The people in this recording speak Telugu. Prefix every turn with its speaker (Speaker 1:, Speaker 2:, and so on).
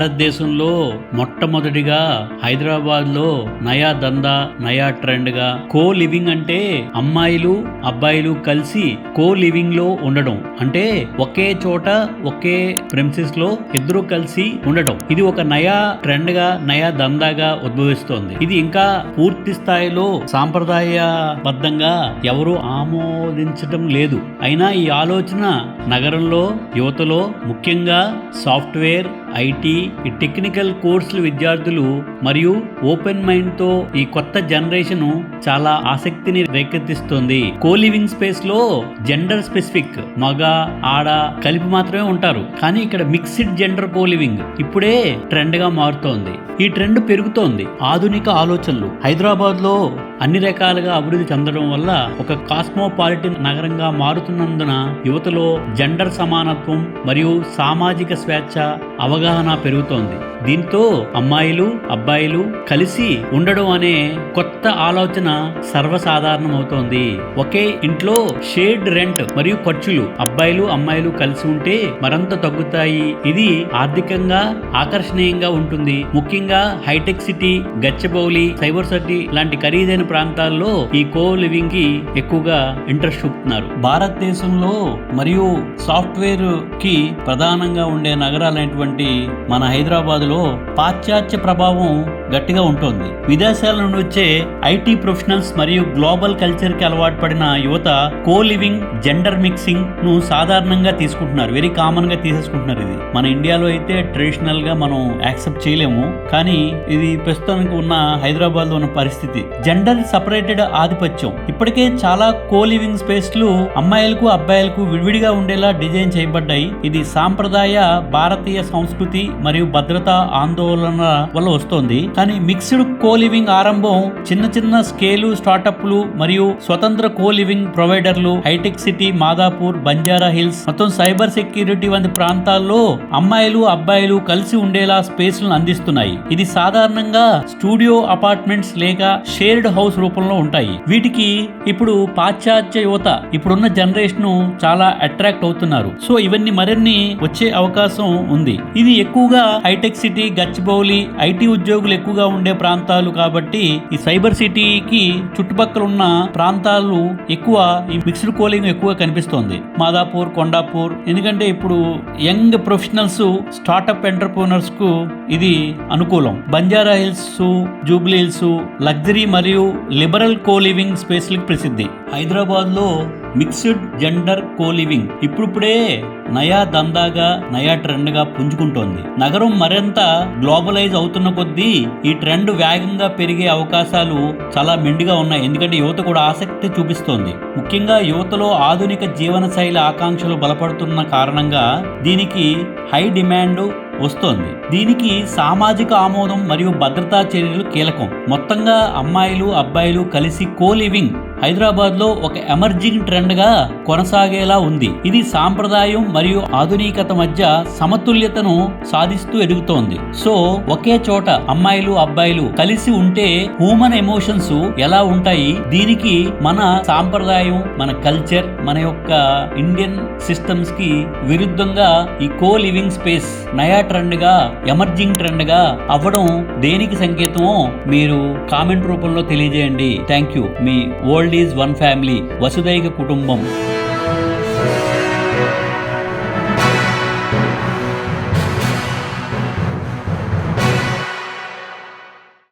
Speaker 1: భారతదేశంలో మొట్టమొదటిగా హైదరాబాద్లో నయా దందా నయా ట్రెండ్గా కో లివింగ్ అంటే అమ్మాయిలు అబ్బాయిలు కలిసి కో లివింగ్లో ఉండడం. అంటే ఒకే చోట ఒకే ప్రెమిసెస్లో ఇద్దరు కలిసి ఉండటం ఇది ఒక నయా ట్రెండ్గా నయా దందాగా ఉద్భవిస్తోంది. ఇది ఇంకా పూర్తి స్థాయిలో సాంప్రదాయబద్ధంగా ఎవరు ఆమోదించడం లేదు. అయినా ఈ ఆలోచన నగరంలో యువతలో ముఖ్యంగా సాఫ్ట్వేర్ ఐటీ ఈ టెక్నికల్ కోర్సుల విద్యార్థులు మరియు ఓపెన్ మైండ్తో ఈ కొత్త జనరేషన్ చాలా ఆసక్తిని రేకెత్తిస్తుంది. కో లివింగ్ స్పేస్లో జెండర్ స్పెసిఫిక్ మగ ఆడ కలిపి మాత్రమే ఉంటారు. కానీ ఇక్కడ మిక్స్డ్ జెండర్ కో లివింగ్ ఇప్పుడే ట్రెండ్గా మారుతోంది. ఈ ట్రెండ్ పెరుగుతోంది. ఆధునిక ఆలోచనలు హైదరాబాద్లో అన్ని రకాలుగా అభివృద్ధి చెందడం వల్ల ఒక కాస్మోపాలిటన్ నగరంగా మారుతున్నందున యువతలో జెండర్ సమానత్వం మరియు సామాజిక స్వేచ్ఛ అవగాహన అవగాహన పెరుగుతోంది. దీంతో అమ్మాయిలు అబ్బాయిలు కలిసి ఉండడం అనే కొత్త ఆలోచన సర్వసాధారణం అవుతోంది ఒకే ఇంట్లో షేడ్ రెంట్ మరియు ఖర్చులు అబ్బాయిలు అమ్మాయిలు కలిసి ఉంటే మరంత తగ్గుతాయి. ఇది ఆర్థికంగా ఆకర్షణీయంగా ఉంటుంది. ముఖ్యంగా హైటెక్ సిటీ గచ్చబౌలి సైబర్ సిటీ లాంటి ఖరీదైన ప్రాంతాల్లో ఈ కో లివింగ్కి ఎక్కువగా ఇంట్రెస్ట్ చూపుతున్నారు. భారతదేశంలో మరియు సాఫ్ట్వేర్కి ప్రధానంగా ఉండే నగరాలైనటువంటి మన హైదరాబాద్లో పాశ్చాత్య ప్రభావం గట్టిగా ఉంటుంది. విదేశాల నుండి వచ్చే ఐటీ ప్రొఫెషనల్స్ మరియు గ్లోబల్ కల్చర్కి అలవాటు పడిన యువత కో లివింగ్ జెండర్ మిక్సింగ్ను సాధారణంగా తీసుకుంటున్నారు. వెరీ కామన్గా తీసేసుకుంటున్నారు ఇది. మన ఇండియాలో అయితే ట్రెడిషనల్గా మనం యాక్సెప్ట్ చేయలేము. కానీ ఇది ప్రస్తుతానికి ఉన్న హైదరాబాద్లో ఉన్న పరిస్థితి. జెండర్ సపరేటెడ్ ఆధిపత్యం. ఇప్పటికే చాలా కో లివింగ్ స్పేస్లు అమ్మాయిలకు అబ్బాయిలకు విడివిడిగా ఉండేలా డిజైన్ చేయబడ్డాయి. ఇది సాంప్రదాయ భారతీయ సంస్కృతి మరియు భద్రతా ఆందోళన వల్ల వస్తోంది. కానీ మిక్స్డ్ కో లివింగ్ ఆరంభం చిన్న చిన్న స్కేలు స్టార్టప్లు మరియు స్వతంత్ర కో లివింగ్ ప్రొవైడర్లు హైటెక్ సిటీ మాదాపూర్ బంజారా హిల్స్ మొత్తం సైబర్ సెక్యూరిటీ వంటి ప్రాంతాల్లో అమ్మాయిలు అబ్బాయిలు కలిసి ఉండేలా స్పేస్లను అందిస్తున్నాయి. ఇది సాధారణంగా స్టూడియో అపార్ట్మెంట్స్ లేక షేర్డ్ హౌస్ రూపంలో ఉంటాయి. వీటికి ఇప్పుడు పాశ్చాత్య యువత ఇప్పుడున్న జనరేషన్ చాలా అట్రాక్ట్ అవుతున్నారు. సో ఇవన్నీ మరిన్ని వచ్చే అవకాశం ఉంది. ఇది ఎక్కువగా హైటెక్ సిటీ గచ్చిబౌలి ఐటీ ఉద్యోగులు ఎక్కువగా ఉండే ప్రాంతాలు కాబట్టి ఈ సైబర్ సిటీకి చుట్టుపక్కల ఉన్న ప్రాంతాలు ఎక్కువ ఈ మిక్స్డ్ కోలింగ్ ఎక్కువ కనిపిస్తోంది. మాదాపూర్ కొండాపూర్. ఎందుకంటే ఇప్పుడు యంగ్ ప్రొఫెషనల్స్ స్టార్టప్ ఎంటర్ప్రీనర్స్కు ఇది అనుకూలం. బంజారా హిల్స్ జూబ్లీ హిల్స్ లగ్జరీ మరియు లిబరల్ కో లివింగ్ స్పేస్లకు ప్రసిద్ధి. హైదరాబాద్లో మిక్స్డ్ జెండర్ కో లివింగ్ ఇప్పుడిప్పుడే నయా దందాగా నయా ట్రెండ్గా పుంజుకుంటోంది. నగరం మరింత గ్లోబలైజ్ అవుతున్న కొద్దీ ఈ ట్రెండ్ వేగంగా పెరిగే అవకాశాలు చాలా మెండుగా ఉన్నాయి. ఎందుకంటే యువత కూడా ఆసక్తి చూపిస్తోంది. ముఖ్యంగా యువతలో ఆధునిక జీవన శైలి ఆకాంక్షలు బలపడుతున్న కారణంగా దీనికి హై డిమాండ్ వస్తోంది. దీనికి సామాజిక ఆమోదం మరియు భద్రతా చర్యలు కీలకం. మొత్తంగా అమ్మాయిలు అబ్బాయిలు కలిసి కో హైదరాబాద్లో హైదరాబాద్లో ఒక ఎమర్జింగ్ ట్రెండ్గా కొనసాగేలా ఉంది. ఇది సాంప్రదాయం మరియు ఆధునికత మధ్య సమతుల్యతను సాధిస్తూ ఎదుగుతోంది. సో ఒకే చోట అమ్మాయిలు అబ్బాయిలు కలిసి ఉంటే హ్యూమన్ ఎమోషన్స్ ఎలా ఉంటాయి? దీనికి మన సాంప్రదాయం మన కల్చర్ మన యొక్క ఇండియన్ సిస్టమ్స్కి విరుద్ధంగా ఈ కో లివింగ్ స్పేస్ నయా ట్రెండ్గా ఎమర్జింగ్ ట్రెండ్గా అవ్వడం దేనికి సంకేతమో మీరు కామెంట్ రూపంలో తెలియజేయండి. థ్యాంక్ యూ మీ వరల్డ్ ఈజ్ వన్ ఫ్యామిలీ వసుదైక కుటుంబం